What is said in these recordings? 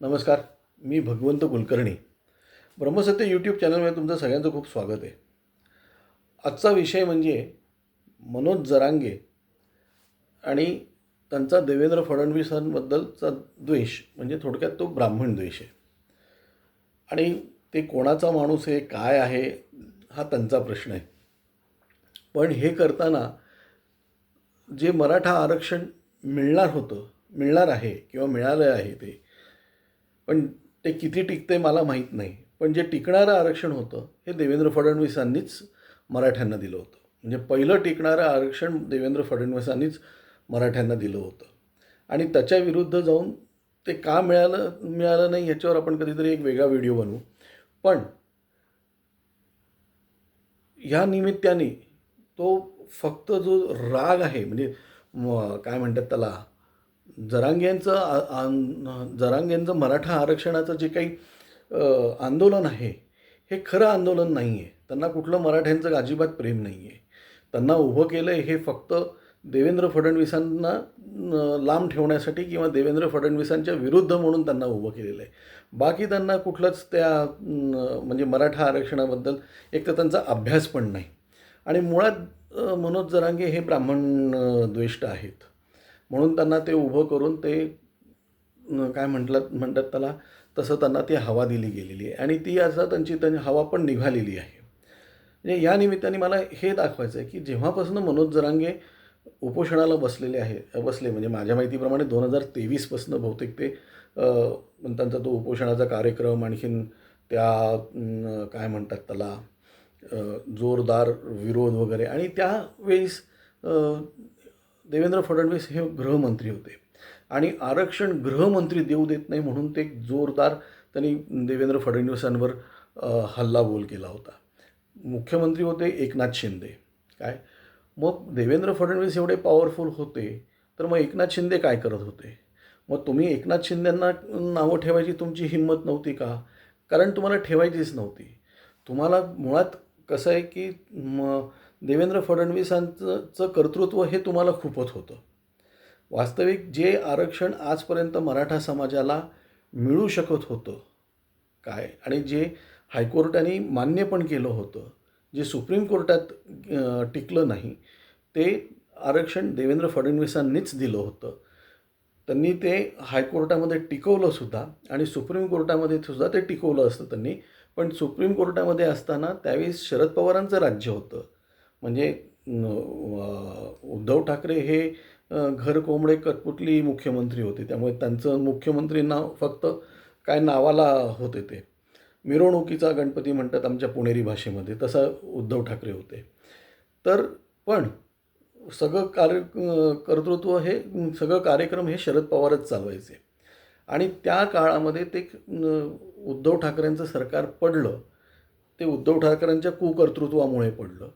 नमस्कार मी भगवंत कुलकर्णी. ब्रह्मसत्य यूट्यूब चॅनलमध्ये तुमचं सगळ्यांचं खूप स्वागत आहे. आजचा विषय म्हणजे मनोज जरांगे आणि त्यांचा देवेंद्र फडणवीसांबद्दलचा द्वेष म्हणजे थोडक्यात तो ब्राह्मण द्वेष आहे. आणि ते कोणाचा माणूस आहे काय आहे हा त्यांचा प्रश्न आहे. पण हे करताना जे मराठा आरक्षण मिळणार होतं मिळणार आहे किंवा मिळालं आहे ते पण ते किती टिकते मला माहीत नाही. पण जे टिकणारं आरक्षण होतं हे देवेंद्र फडणवीसांनीच मराठ्यांना दिलं होतं. म्हणजे पहिलं टिकणारं आरक्षण देवेंद्र फडणवीसांनीच मराठ्यांना दिलं होतं. आणि त्याच्या विरुद्ध जाऊन ते का मिळालं मिळालं नाही ह्याच्यावर आपण कधीतरी एक वेगळा व्हिडिओ बनवू. पण ह्या निमित्ताने तो फक्त जो राग आहे म्हणजे काय म्हणतात त्याला जरांग्यांचं जरांग्यांचं मराठा आरक्षणाचं जे काही आंदोलन आहे हे खरं आंदोलन नाही आहे त्यांना कुठलं मराठ्यांचं अजिबात प्रेम नाही आहे त्यांना उभं केलं आहे हे फक्त देवेंद्र फडणवीसांना लांब ठेवण्यासाठी किंवा देवेंद्र फडणवीसांच्या विरुद्ध म्हणून त्यांना उभं केलेलं आहे. बाकी त्यांना कुठलंच त्या म्हणजे मराठा आरक्षणाबद्दल एक तर त्यांचा अभ्यास पण नाही. आणि मुळात मनोज जरांगे हे ब्राह्मण द्वेष्ट आहेत. म्हणून त्यांना ते उभं करून ते काय म्हटलं म्हणतात त्याला तसं त्यांना ती हवा दिली गेलेली आहे. आणि ती आता त्यांची त्यांची हवा पण निघालेली आहे. म्हणजे या निमित्ताने मला हे दाखवायचं आहे की जेव्हापासून मनोज जरांगे उपोषणाला बसलेले आहे बसले म्हणजे माझ्या माहितीप्रमाणे दोन हजार तेवीसपासून बहुतेक ते त्यांचा तो उपोषणाचा कार्यक्रम आणखीन त्या काय म्हणतात त्याला जोरदार विरोध वगैरे आणि त्यावेळेस देवेंद्र फडणवीस हे गृहमंत्री होते. आणि आरक्षण गृहमंत्री देऊ देत नाही म्हणून ते जोरदार त्यांनी देवेंद्र फडणवीसांवर हल्लाबोल केला होता. मुख्यमंत्री होते एकनाथ शिंदे. काय? मग देवेंद्र फडणवीस एवढे पॉवरफुल होते तर मग एकनाथ शिंदे काय करत होते? मग तुम्ही एकनाथ शिंदेंना नावं ठेवायची तुमची हिंमत नव्हती का? कारण तुम्हाला ठेवायचीच नव्हती. तुम्हाला मुळात कसं आहे की म देवेंद्र फडणवीसांचं कर्तृत्व हे तुम्हाला खूपच होतं. वास्तविक जे आरक्षण आजपर्यंत मराठा समाजाला मिळू शकत होतं काय? आणि जे हायकोर्टाने मान्य पण केलं होतं जे सुप्रीम कोर्टात टिकलं नाही ते आरक्षण देवेंद्र फडणवीसांनीच दिलं होतं. त्यांनी ते हायकोर्टामध्ये टिकवलं सुद्धा आणि सुप्रीम कोर्टामध्ये सुद्धा ते टिकवलं असतं त्यांनी. पण सुप्रीम कोर्टामध्ये असताना त्यावेळेस शरद पवारांचं राज्य होतं. म्हणजे उद्धव ठाकरे हे घर कोंबडे कटपुटली मुख्यमंत्री होते. त्यामुळे त्यांचं मुख्यमंत्री नाव फक्त काय नावाला होते ते. मिरवणुकीचा गणपती म्हणतात आमच्या पुणेरी भाषेमध्ये तसं उद्धव ठाकरे होते. तर पण सगळं कार्य कर्तृत्व हे सगळं कार्यक्रम हे शरद पवारच चालवायचे. आणि त्या काळामध्ये ते उद्धव ठाकरेंचं सरकार पडलं ते उद्धव ठाकरेंच्या कुकर्तृत्वामुळे पडलं.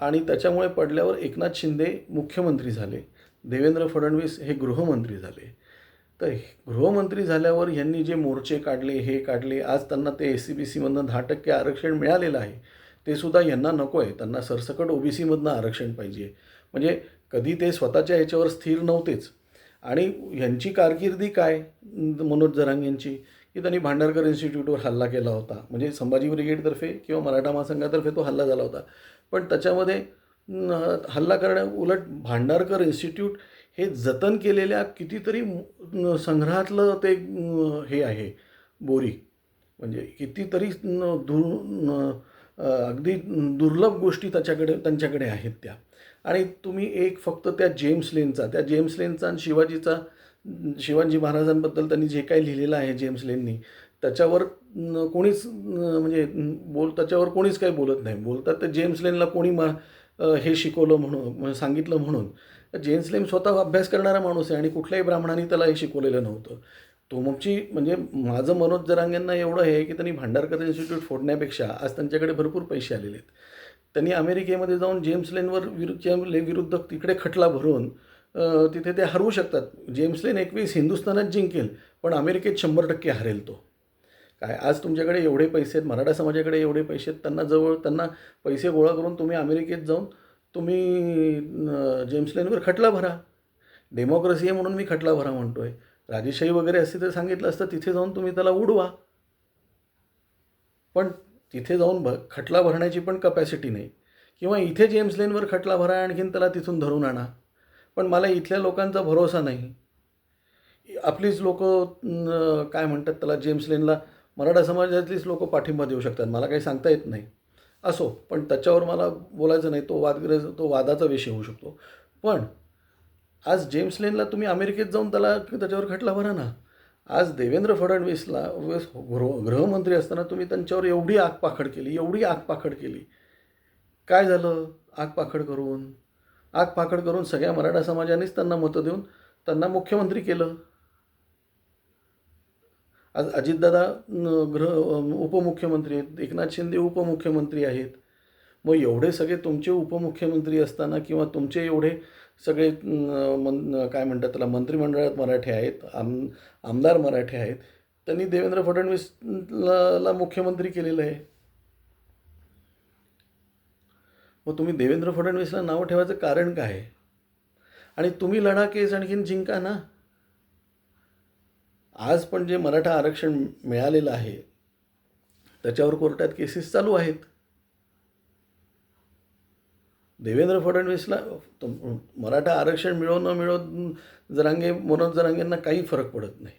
आणि त्याच्यामुळे पडल्यावर एकनाथ शिंदे मुख्यमंत्री झाले. देवेंद्र फडणवीस हे गृहमंत्री झाले. तर गृहमंत्री झाल्यावर यांनी जे मोर्चे काढले हे काढले आज त्यांना ते एस सी बी सीमधनं दहा टक्के आरक्षण मिळालेलं आहे ते सुद्धा यांना नको आहे त्यांना सरसकट ओ बी सीमधनं आरक्षण पाहिजे. म्हणजे कधी ते स्वतःच्या याच्यावर स्थिर नव्हतेच. आणि यांची कारकिर्दी काय मनोज जरांग यांची? की त्यांनी भांडारकर इन्स्टिट्यूटवर हल्ला केला होता. म्हणजे संभाजी ब्रिगेडतर्फे किंवा मराठा महासंघातर्फे तो हल्ला झाला होता. पण त्याच्यामध्ये हल्ला करण्या उलट भांडारकर इन्स्टिट्यूट हे जतन केलेल्या कितीतरी संग्रहातलं ते हे आहे बोरी. म्हणजे कितीतरी दुर अगदी दुर्लभ गोष्टी त्याच्याकडे त्यांच्याकडे आहेत त्या. आणि तुम्ही एक फक्त त्या जेम्स लेनचा त्या जेम्स लेनचा आणि शिवाजीचा शिवाजी महाराजांबद्दल त्यांनी जे काही लिहिलेलं आहे जेम्स लेननी त्याच्यावर कोणीच म्हणजे बोल त्याच्यावर कोणीच काही बोलत नाही. बोलतात तर जेम्स लेनला कोणी मा हे शिकवलं म्हणून म्हणजे सांगितलं म्हणून. जेम्स लेन स्वतः अभ्यास करणारा माणूस आहे आणि कुठल्याही ब्राह्मणाने त्याला हे शिकवलेलं नव्हतं. तुमची म्हणजे माझं मनोज जरांगेंना एवढं आहे की त्यांनी भांडारकर इन्स्टिट्यूट फोडण्यापेक्षा आज त्यांच्याकडे भरपूर पैसे आलेले आहेत. त्यांनी अमेरिकेमध्ये जाऊन जेम्स लेनवर विरुद्ध विरुद्ध तिकडे खटला भरून तिथे ते हरवू शकतात. जेम्स लेन एकवीस हिंदुस्थानात जिंकेल पण अमेरिकेत शंभर टक्के हरेल तो. काय आज तुमच्याकडे एवढे पैसे आहेत मराठा समाजाकडे एवढे पैसे आहेत त्यांना जवळ त्यांना पैसे गोळा करून तुम्ही अमेरिकेत जाऊन तुम्ही जेम्स लेनवर खटला भरा. डेमोक्रेसी आहे म्हणून मी खटला भरा म्हणतो आहे राजेशाही वगैरे असते तर सांगितलं असतं तिथे जाऊन तुम्ही त्याला उडवा. पण तिथे जाऊन भ खटला भरण्याची पण कपॅसिटी नाही. किंवा इथे जेम्स लेनवर खटला भरा आणखीन त्याला तिथून धरून आणा. पण मला इथल्या लोकांचा भरोसा नाही. आपलीच लोक काय म्हणतात त्याला जेम्स लेनला मराठा समाजातलीच लोक पाठिंबा देऊ शकतात. मला काही सांगता येत नाही. असो पण त्याच्यावर मला बोलायचं नाही तो वादग्रस्त तो वादाचा विषय होऊ शकतो. पण आज जेम्स लेनला तुम्ही अमेरिकेत जाऊन त्याला त्याच्यावर खटला भरा ना. आज देवेंद्र फडणवीसला वेस गृह गृहमंत्री असताना तुम्ही त्यांच्यावर एवढी आगपाखड केली एवढी आगपाखड केली. काय झालं? आगपाखड करून? आगपाखड करून सगळ्या मराठा समाजानेच त्यांना मतं देऊन त्यांना मुख्यमंत्री केलं. आज अजितदादा गृह उपमुख्यमंत्री आहेत एकनाथ शिंदे उपमुख्यमंत्री आहेत. मग एवढे सगळे तुमचे उपमुख्यमंत्री असताना किंवा तुमचे एवढे सगळे मन काय म्हणतात त्याला मंत्रिमंडळात मराठे आहेत आम आमदार मराठे आहेत त्यांनी देवेंद्र फडणवीसला ला मुख्यमंत्री केलेलं आहे. मग तुम्ही देवेंद्र फडणवीसला नावं ठेवायचं कारण काय? आणि तुम्ही लढा केस आणखीन जिंका ना. आज पण जे मराठा आरक्षण मिळालेलं आहे त्याच्यावर कोर्टात केसेस चालू आहेत. देवेंद्र फडणवीसला मराठा आरक्षण मिळो न मिळो जरांगे मनोज जरांगेंना काही फरक पडत नाही.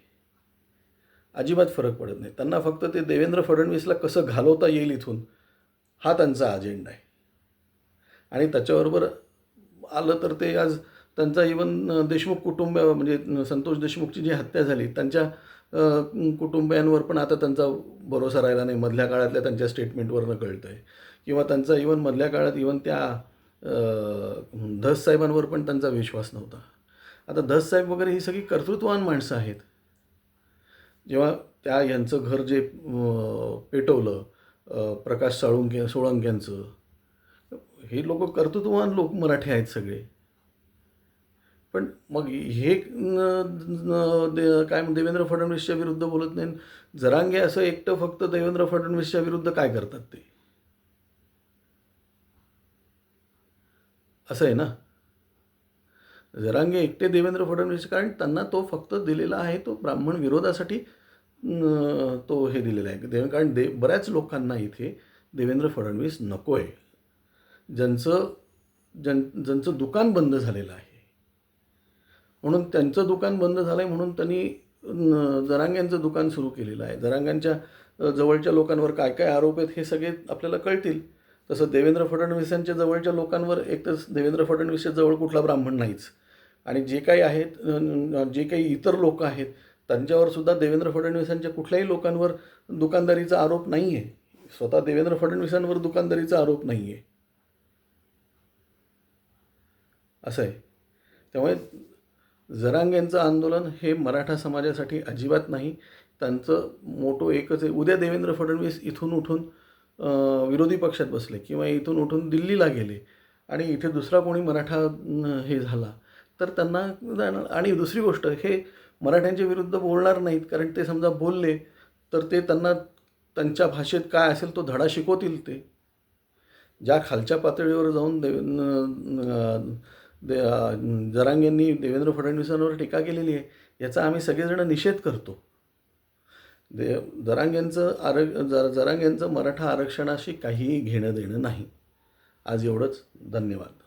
अजिबात फरक पडत नाही. त्यांना फक्त ते देवेंद्र फडणवीसला कसं घालवता येईल इथून हा त्यांचा अजेंडा आहे. आणि त्याच्याबरोबर आलं तर ते आज त्यांचा इवन देशमुख कुटुंब म्हणजे संतोष देशमुखची जी हत्या झाली त्यांच्या कुटुंबियांवर पण आता त्यांचा भरोसा राहिला नाही. मधल्या काळातल्या त्यांच्या स्टेटमेंटवरनं कळतं आहे किंवा त्यांचा इवन मधल्या काळात इवन त्या धस साहेबांवर पण त्यांचा विश्वास नव्हता. आता धस साहेब वगैरे ही सगळी कर्तृत्ववान माणसं आहेत. जेव्हा त्या यांचं घर जे पेटवलं प्रकाश साळुंके सोळंक्यांचं हे लोक कर्तृत्ववान लोक मराठी आहेत सगळे. पण मग हे दे- काय देवेंद्र फडणवीसच्या विरुद्ध बोलत नाही जरांगे असं एकटं फक्त देवेंद्र फडणवीसच्या विरुद्ध काय करतात ते? असं आहे ना? जरांगे एकटे देवेंद्र फडणवीस कारण त्यांना तो फक्त दिलेला आहे तो ब्राह्मण विरोधासाठी तो हे दिलेला आहे. कारण दे बऱ्याच लोकांना इथे देवेंद्र फडणवीस नको आहे ज्यांचं ज्यां ज्यांचं दुकान बंद झालेलं आहे. म्हणून त्यांचं दुकान बंद झालं आहे म्हणून त्यांनी जरांग्यांचं दुकान सुरू केलेलं आहे. जरांगांच्या जवळच्या लोकांवर काय काय आरोप आहेत हे सगळे आपल्याला कळतील. तसं देवेंद्र फडणवीसांच्या जवळच्या लोकांवर एक तर देवेंद्र फडणवीसच्या जवळ कुठला ब्राह्मण नाहीच. आणि जे काही आहेत जे काही इतर लोक आहेत त्यांच्यावर सुद्धा देवेंद्र फडणवीसांच्या कुठल्याही लोकांवर दुकानदारीचा आरोप नाही आहे स्वतः देवेंद्र फडणवीसांवर दुकानदारीचा आरोप नाही आहे असं आहे. त्यामुळे जरांगेंचं आंदोलन हे मराठा समाजासाठी अजिबात नाही. त्यांचं मोठं एकच आहे. उद्या देवेंद्र फडणवीस इथून उठून विरोधी पक्षात बसले किंवा इथून उठून दिल्लीला गेले आणि इथे दुसरा कोणी मराठा हे झाला तर त्यांना जाणार. आणि दुसरी गोष्ट हे मराठ्यांच्या विरुद्ध बोलणार नाहीत कारण ते समजा बोलले तर ते त्यांना त्यांच्या भाषेत काय असेल तो धडा शिकवतील ते. ज्या खालच्या पातळीवर जाऊन देव न- न- दे जरांग जरांगेंनी देवेंद्र फडणवीसांवर टीका केलेली आहे याचा आम्ही सगळेजण निषेध करतो. दे जरांगेंचं आरग जर जरांगेंचं मराठा आरक्षणाशी काहीही घेणं देणं नाही. आज एवढंच. धन्यवाद.